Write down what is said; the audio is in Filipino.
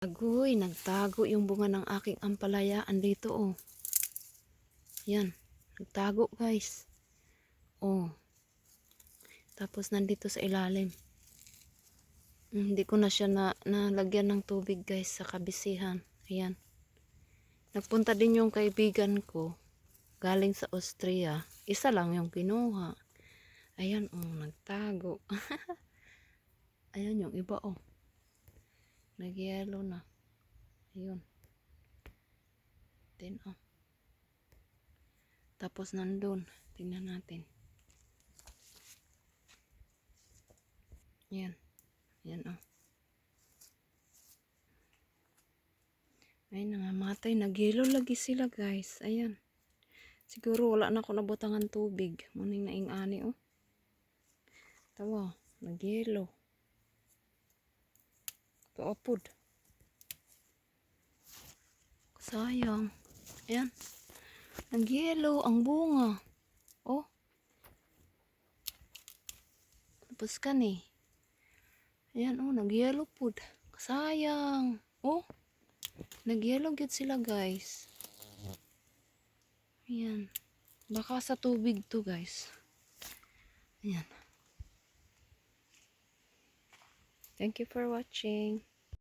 Agoy, nagtago yung bunga ng aking ampalaya. Andito oh. Yan. Nagtago guys. Oh. Tapos nandito sa ilalim. Hindi ko na siya na, nalagyan ng tubig guys sa kabisihan. Ayan. Nagpunta din yung kaibigan ko. Galing sa Austria. Isa lang yung kinuha. Ayan oh, nagtago. Ayan yung iba oh. Nag-yellow na. Ayun. Then, oh. Tapos nandun. Tingnan natin. Yan. Yan, oh. Ay, nangamatay. Nag-yellow lagi sila, guys. Ayan. Siguro wala na ako nabutangan tubig. Muning naing ani, oh. Tawa. Nag-yellow. Kaapod. Sayang. Ayan. Nag-yellow ang bunga. Oh. Tapos ka ni. Ayan, oh. Nag-yellow pod. Sayang. Oh. Nag-yellow gid sila, guys. Ayan. Baka sa tubig to, guys. Ayan. Thank you for watching.